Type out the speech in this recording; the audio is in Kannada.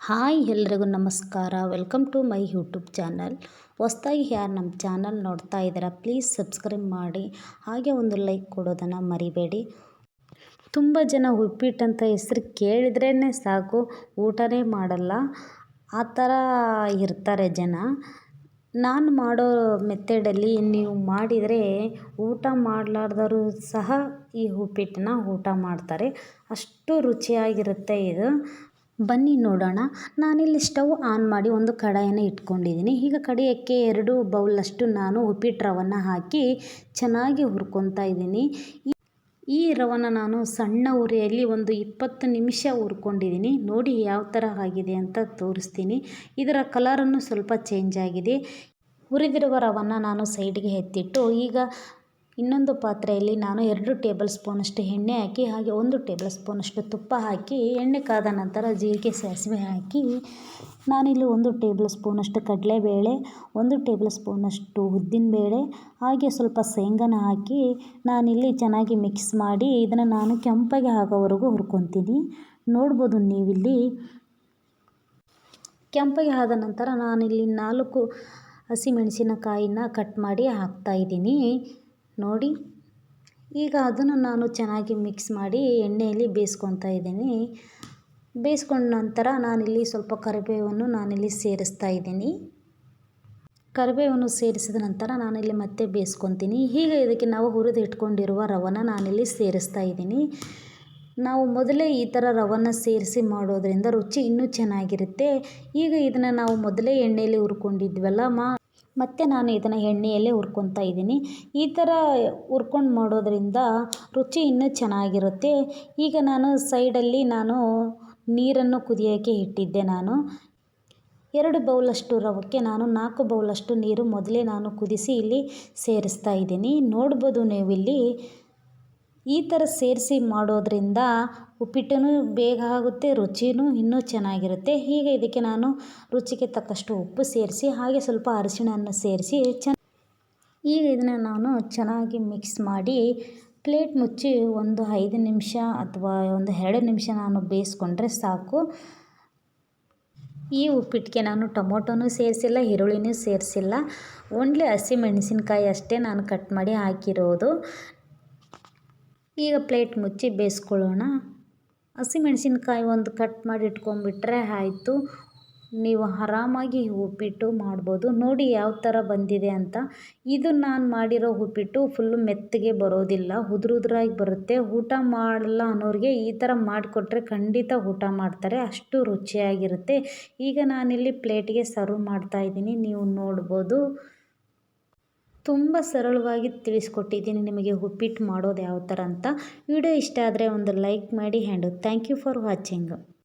ಹಾಯ್ ಎಲ್ರಿಗೂ ನಮಸ್ಕಾರ. Welcome to my YouTube channel ಹೊಸ್ದಾಗಿ ಯಾರು ನಮ್ಮ ಚಾನಲ್ ನೋಡ್ತಾ ಇದ್ದೀರಾ ಪ್ಲೀಸ್ ಸಬ್ಸ್ಕ್ರೈಬ್ ಮಾಡಿ. ಹಾಗೆ ಒಂದು ಲೈಕ್ ಕೊಡೋದನ್ನು ಮರಿಬೇಡಿ. ತುಂಬ ಜನ ಉಪ್ಪಿಟ್ಟಂತ ಹೆಸ್ರು ಕೇಳಿದ್ರೇ ಸಾಕು, ಊಟನೇ ಮಾಡಲ್ಲ. ಆ ಥರ ಇರ್ತಾರೆ ಜನ. ನಾನು ಮಾಡೋ ಮೆಥಡಲ್ಲಿ ನೀವು ಮಾಡಿದರೆ ಊಟ ಮಾಡಲಾರ್ದವರು ಸಹ ಈ ಉಪ್ಪಿಟ್ಟನ್ನ ಊಟ ಮಾಡ್ತಾರೆ. ಅಷ್ಟು ರುಚಿಯಾಗಿರುತ್ತೆ ಇದು. ಬನ್ನಿ ನೋಡೋಣ. ನಾನಿಲ್ಲಿ ಸ್ಟವ್ ಆನ್ ಮಾಡಿ ಒಂದು ಕಡಾಯನ್ನು ಇಟ್ಕೊಂಡಿದ್ದೀನಿ. ಈಗ ಕಡಿಯೋಕ್ಕೆ ಎರಡು ಬೌಲಷ್ಟು ನಾನು ಉಪ್ಪಿಟ್ಟು ರವನ್ನು ಹಾಕಿ ಚೆನ್ನಾಗಿ ಹುರ್ಕೊತಾ ಇದ್ದೀನಿ. ಈ ರವನ ನಾನು ಸಣ್ಣ ಉರಿಯಲ್ಲಿ ಒಂದು ಇಪ್ಪತ್ತು ನಿಮಿಷ ಹುರ್ಕೊಂಡಿದ್ದೀನಿ. ನೋಡಿ ಯಾವ ಥರ ಆಗಿದೆ ಅಂತ ತೋರಿಸ್ತೀನಿ. ಇದರ ಕಲರನ್ನು ಸ್ವಲ್ಪ ಚೇಂಜ್ ಆಗಿದೆ. ಹುರಿದಿರುವ ರವನ್ನು ನಾನು ಸೈಡ್ಗೆ ಎತ್ತಿಟ್ಟು ಈಗ ಇನ್ನೊಂದು ಪಾತ್ರೆಯಲ್ಲಿ ನಾನು ಎರಡು ಟೇಬಲ್ ಸ್ಪೂನಷ್ಟು ಎಣ್ಣೆ ಹಾಕಿ ಹಾಗೆ ಒಂದು ಟೇಬಲ್ ಸ್ಪೂನಷ್ಟು ತುಪ್ಪ ಹಾಕಿ ಎಣ್ಣೆ ಕಾದ ನಂತರ ಜೀರಿಗೆ ಸಾಸಿವೆ ಹಾಕಿ ನಾನಿಲ್ಲಿ ಒಂದು ಟೇಬಲ್ ಸ್ಪೂನಷ್ಟು ಕಡಲೆಬೇಳೆ, ಒಂದು ಟೇಬಲ್ ಸ್ಪೂನಷ್ಟು ಉದ್ದಿನಬೇಳೆ, ಹಾಗೆ ಸ್ವಲ್ಪ ಶೇಂಗಾನ ಹಾಕಿ ನಾನಿಲ್ಲಿ ಚೆನ್ನಾಗಿ ಮಿಕ್ಸ್ ಮಾಡಿ ಇದನ್ನು ನಾನು ಕೆಂಪಗೆ ಆಗೋವರೆಗೂ ಹುರ್ಕೊತೀನಿ. ನೋಡ್ಬೋದು ನೀವಿಲ್ಲಿ. ಕೆಂಪಗೆ ಆದ ನಂತರ ನಾನಿಲ್ಲಿ ನಾಲ್ಕು ಹಸಿಮೆಣಸಿನಕಾಯಿನ ಕಟ್ ಮಾಡಿ ಹಾಕ್ತಾಯಿದ್ದೀನಿ ನೋಡಿ. ಈಗ ಅದನ್ನು ನಾನು ಚೆನ್ನಾಗಿ ಮಿಕ್ಸ್ ಮಾಡಿ ಎಣ್ಣೆಯಲ್ಲಿ ಬೇಯಿಸ್ಕೊತಾ ಇದ್ದೀನಿ. ಬೇಯಿಸ್ಕೊಂಡ ನಂತರ ನಾನಿಲ್ಲಿ ಸ್ವಲ್ಪ ಕರಿಬೇವನ್ನು ನಾನಿಲ್ಲಿ ಸೇರಿಸ್ತಾ ಇದ್ದೀನಿ. ಕರಿಬೇವನ್ನು ಸೇರಿಸಿದ ನಂತರ ನಾನಿಲ್ಲಿ ಮತ್ತೆ ಬೇಯಿಸ್ಕೊತೀನಿ ಹೀಗೆ ಇದಕ್ಕೆ ನಾವು ಹುರಿದು ಇಟ್ಕೊಂಡಿರುವ ರವನ ನಾನಿಲ್ಲಿ ಸೇರಿಸ್ತಾ ಇದ್ದೀನಿ. ನಾವು ಮೊದಲೇ ಈ ಥರ ರವನ್ನ ಸೇರಿಸಿ ಮಾಡೋದರಿಂದ ರುಚಿ ಇನ್ನೂ ಚೆನ್ನಾಗಿರುತ್ತೆ. ಈಗ ಇದನ್ನು ನಾವು ಮೊದಲೇ ಎಣ್ಣೆಯಲ್ಲಿ ಹುರ್ಕೊಂಡಿದ್ವಲ್ಲ ಮಾ ಮತ್ತು ನಾನು ಇದನ್ನು ಎಣ್ಣೆಯಲ್ಲೇ ಹುರ್ಕೊತಾ ಇದ್ದೀನಿ. ಈ ಥರ ಹುರ್ಕೊಂಡು ಮಾಡೋದರಿಂದ ರುಚಿ ಇನ್ನೂ ಚೆನ್ನಾಗಿರುತ್ತೆ. ಈಗ ನಾನು ಸೈಡಲ್ಲಿ ನಾನು ನೀರನ್ನು ಕುದಿಯೋಕ್ಕೆ ಇಟ್ಟಿದ್ದೆ ನಾನು. ಎರಡು ಬೌಲಷ್ಟು ರವಕ್ಕೆ ನಾನು ನಾಲ್ಕು ಬೌಲಷ್ಟು ನೀರು ಮೊದಲೇ ನಾನು ಕುದಿಸಿ ಇಲ್ಲಿ ಸೇರಿಸ್ತಾ ಇದ್ದೀನಿ. ನೋಡ್ಬೋದು ನೀವಿಲ್ಲಿ ಈ ಥರ ಸೇರಿಸಿ ಮಾಡೋದರಿಂದ ಉಪ್ಪಿಟ್ಟೂ ಬೇಗ ಆಗುತ್ತೆ ರುಚಿಯೂ ಇನ್ನೂ ಚೆನ್ನಾಗಿರುತ್ತೆ. ಹೀಗೆ ಇದಕ್ಕೆ ನಾನು ರುಚಿಗೆ ತಕ್ಕಷ್ಟು ಉಪ್ಪು ಸೇರಿಸಿ, ಹಾಗೆ ಸ್ವಲ್ಪ ಅರಿಶಿಣವನ್ನು ಸೇರಿಸಿ ಚೆನ್ನ, ಈಗ ಇದನ್ನು ನಾನು ಚೆನ್ನಾಗಿ ಮಿಕ್ಸ್ ಮಾಡಿ ಪ್ಲೇಟ್ ಮುಚ್ಚಿ ಒಂದು ಐದು ನಿಮಿಷ ಅಥವಾ ಒಂದು ಎರಡು ನಿಮಿಷ ನಾನು ಬೇಯಿಸ್ಕೊಂಡ್ರೆ ಸಾಕು. ಈ ಉಪ್ಪಿಟ್ಟಿಗೆ ನಾನು ಟೊಮೊಟೊನೂ ಸೇರಿಸಿಲ್ಲ, ಈರುಳ್ಳಿನೂ ಸೇರಿಸಿಲ್ಲ. ಓನ್ಲಿ ಹಸಿ ಮೆಣಸಿನ್ಕಾಯಿ ಅಷ್ಟೇ ನಾನು ಕಟ್ ಮಾಡಿ ಹಾಕಿರೋದು. ಈಗ ಪ್ಲೇಟ್ ಮುಚ್ಚಿ ಬೇಯಿಸ್ಕೊಳ್ಳೋಣ. ಹಸಿಮೆಣಸಿನ್ಕಾಯಿ ಒಂದು ಕಟ್ ಮಾಡಿ ಇಟ್ಕೊಂಡ್ಬಿಟ್ರೆ ಆಯಿತು. ನೀವು ಆರಾಮಾಗಿ ಉಪ್ಪಿಟ್ಟು ಮಾಡ್ಬೋದು. ನೋಡಿ ಯಾವ ಥರ ಬಂದಿದೆ ಅಂತ. ಇದು ನಾನು ಮಾಡಿರೋ ಉಪ್ಪಿಟ್ಟು ಫುಲ್ಲು ಮೆತ್ತಗೆ ಬರೋದಿಲ್ಲ. ಉದ್ರ ಉದುರಾಗಿ ಬರುತ್ತೆ. ಊಟ ಮಾಡಲ್ಲ ಅನ್ನೋರಿಗೆ ಈ ಥರ ಮಾಡಿಕೊಟ್ರೆ ಖಂಡಿತ ಊಟ ಮಾಡ್ತಾರೆ. ಅಷ್ಟು ರುಚಿಯಾಗಿರುತ್ತೆ. ಈಗ ನಾನಿಲ್ಲಿ ಪ್ಲೇಟಿಗೆ ಸರ್ವ್ ಮಾಡ್ತಾಯಿದ್ದೀನಿ ನೀವು ನೋಡ್ಬೋದು. ತುಂಬ ಸರಳವಾಗಿ ತಿಳಿಸ್ಕೊಟ್ಟಿದ್ದೀನಿ. ನಿಮಗೆ ಉಪ್ಪಿಟ್ಟು ಮಾಡೋದು ಯಾವ ಥರ ಅಂತ. ವಿಡಿಯೋ ಇಷ್ಟ ಆದರೆ ಒಂದು ಲೈಕ್ ಮಾಡಿ, hand thank you for watching.